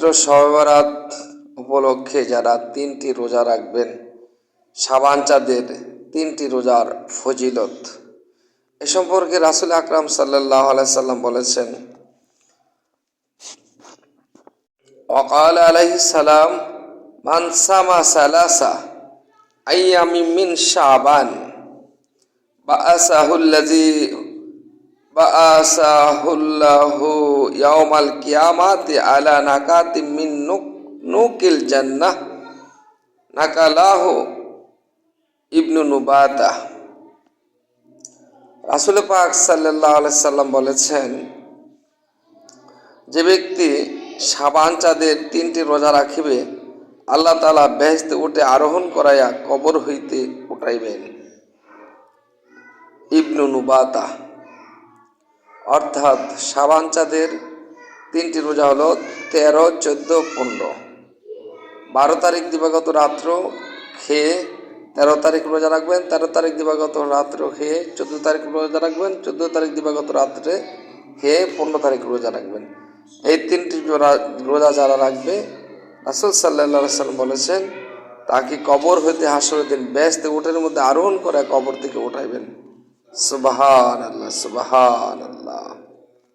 পবিত্র সবরাত উপলক্ষে যারা তিনটি রোজা রাখবেন সাবান চাঁদের তিনটি রোজার ফজিলত। এ সম্পর্কে রাসুল আকরাম সাল্লাহ আলাইসাল্লাম বলেছেন অকাল আলাইহি সালাম মানসামা সালাসা আইয়ামি মিন সাবান বা আসাহুল্লাজি ফাআসাহুল্লাহু ইয়াউমাল কিয়ামাতি আলা নাকাতি মিন নুক নুকিল জান্নাহ নাকালাহু ইবনু নুবাতা রাসুল পাক সাল্লাহ সাল্লাম বলেছেন, যে ব্যক্তি সাবান চাঁদের তিনটি রোজা রাখিবে, আল্লাহ তালা বেহেস্তে উঠে আরোহণ করাইয়া কবর হইতে উঠাইবেন। ইবনু নুবাতা। অর্থাৎ সাবান চাঁদের তিনটি রোজা হলো তেরো, চোদ্দ, পনেরো। বারো তারিখ দিবাগত রাত্র, খেয়ে তেরো তারিখ রোজা রাখবেন, তেরো তারিখ দিবাগত রাত্র, খেয়ে চোদ্দ তারিখ রোজা রাখবেন, চোদ্দ তারিখ দিবাগত রাত্রে খেয়ে পনেরো তারিখ রোজা রাখবেন। এই তিনটি রোজা যারা রাখবে, রাসুল সাল্লাহ সাল্লাম বলেছেন, তাকে কবর হইতে হাসরের দিন ব্যস্ত উঠের মধ্যে আরোহণ করে কবর থেকে উঠাইবেন। সুবাহান আল্লাহ